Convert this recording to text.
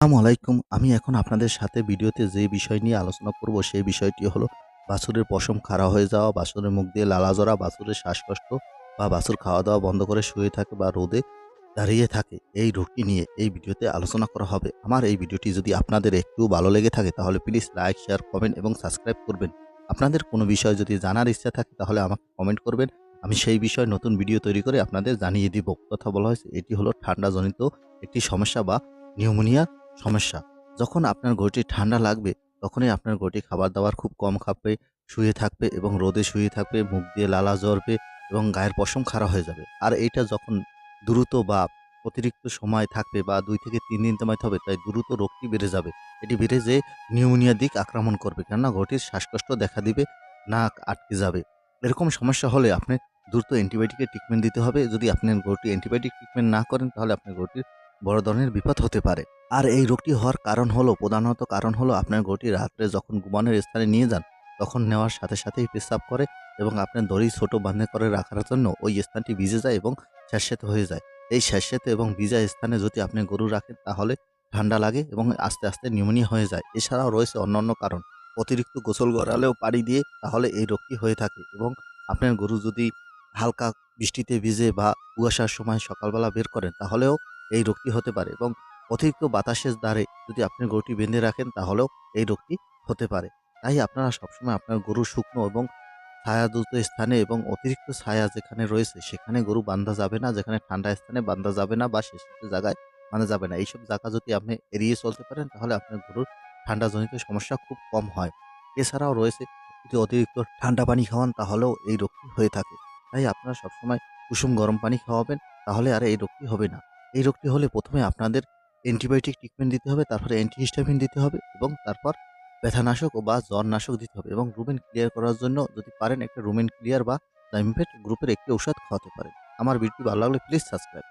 আসসালামু আলাইকুম। আমি এখন আপনাদের সাথে ভিডিওতে যে বিষয় নিয়ে আলোচনা করব সেই বিষয়টি হলো বাছুরের পশম খাড়া হয়ে যাওয়া, বাছুরের মুখ দিয়ে লালা জরা বাছুরের শ্বাসকষ্ট বা বাছুর খাওয়া দাওয়া বন্ধ করে শুয়ে থাকে বা রোদে দাঁড়িয়ে থাকে। এই রোগটি নিয়ে এই ভিডিওতে আলোচনা করা হবে। আমার এই ভিডিওটি যদি আপনাদের একটু ভালো লেগে থাকে তাহলে প্লিজ লাইক শেয়ার কমেন্ট এবং সাবস্ক্রাইব করবেন। আপনাদের কোনো বিষয় যদি জানার ইচ্ছা থাকে তাহলে আমাকে কমেন্ট করবেন। আমি সেই বিষয়ে নতুন ভিডিও তৈরি করে আপনাদের জানিয়ে দিব। কথা বলা হয়েছে, এটি হলো ঠান্ডাজনিত একটি সমস্যা বা নিউমোনিয়া। সমস্যা। যখন আপনার গরুটি ঠান্ডা লাগবে, তখনই আপনার গরুটি খাবার দাবার খুব কম খাবে শুয়ে থাকবে এবং রোদে শুয়ে থাকবে, মুখ দিয়ে লালা জ্বরবে এবং গায়ের পশম খাড়া হয়ে যাবে। আর এইটা যখন দ্রুত বা অতিরিক্ত সময় থাকবে বা দুই থেকে তিন দিন সময় হবে তাই দ্রুত রোগটি বেড়ে যাবে। এটি বেড়ে যে নিউমোনিয়ার দিক আক্রমণ করবে। কেননা গরুটির শ্বাসকষ্ট দেখা দিবে, নাক আটকে যাবে। এরকম সমস্যা হলে আপনি দ্রুত অ্যান্টিবায়োটিকের ট্রিটমেন্ট দিতে হবে। যদি আপনার গরুটি অ্যান্টিবায়োটিক ট্রিটমেন্ট না করেন, তাহলে আপনার গরুটির বড় ধরনের বিপদ হতে পারে। আর এই রোগটি হওয়ার কারণ হলো, প্রধানত কারণ হলো আপনার গরুটি রাত্রে যখন ঘুমানোর স্থানে নিয়ে যান, তখন নেওয়ার সাথে সাথেই পেশাব করে এবং আপনার দড়ি ছোট বাঁধে করে রাখার জন্য ওই স্থানটি ভিজে যায় এবং স্যাঁতস্যাঁতে হয়ে যায়। এই স্যাঁতস্যাঁতে এবং ভিজা স্থানে যদি আপনি গরু রাখেন, তাহলে ঠান্ডা লাগে এবং আস্তে আস্তে নিউমোনিয়া হয়ে যায়। এছাড়াও রয়েছে অন্যান্য কারণ। অতিরিক্ত গোসল গড়ালেও পাড়ি দিয়ে তাহলে এই রোগটি হয়ে থাকে এবং আপনার গরু যদি হালকা বৃষ্টিতে ভিজে বা কুয়াশার সময় সকালবেলা বের করেন, তাহলেও এই রোগটি হতে পারে এবং অতিরিক্ত বাতাসের দ্বারে যদি আপনি গরুটি বেঁধে রাখেন তাহলেও এই রোগটি হতে পারে। তাই আপনারা সবসময় আপনার গরু শুকনো এবং ছায়াযুক্ত স্থানে এবং অতিরিক্ত ছায়া যেখানে রয়েছে সেখানে গরু বান্ধা যাবে না, যেখানে ঠান্ডা স্থানে বান্ধা যাবে না বা শেষ জায়গায় বাঁধা যাবে না। এইসব জায়গা যদি আপনি এড়িয়ে চলতে পারেন তাহলে আপনার গরুর ঠান্ডাজনিত সমস্যা খুব কম হয়। এছাড়াও রয়েছে যদি অতিরিক্ত ঠান্ডা পানি খাওয়ান তাহলেও এই রোগটি হয়ে থাকে। তাই আপনারা সবসময় কুসুম গরম পানি খাওয়াবেন, তাহলে আর এই রোগটি হবে না। এই রোগটি হলে প্রথমে আপনাদের অ্যান্টিবায়োটিক ট্রিটমেন্ট দিতে হবে, তারপরে অ্যান্টিহিস্টামিন দিতে হবে এবং তারপর ব্যথানাশক বা জ্বরনাশক দিতে হবে এবং রুমেন ক্লিয়ার করার জন্য যদি পারেন একটা রুমেন ক্লিয়ার বা ডাইমফেট গ্রুপের একটি ঔষধ খাওয়াতে পারেন। আমার ভিডিওটি ভালো লাগলে প্লিজ সাবস্ক্রাইব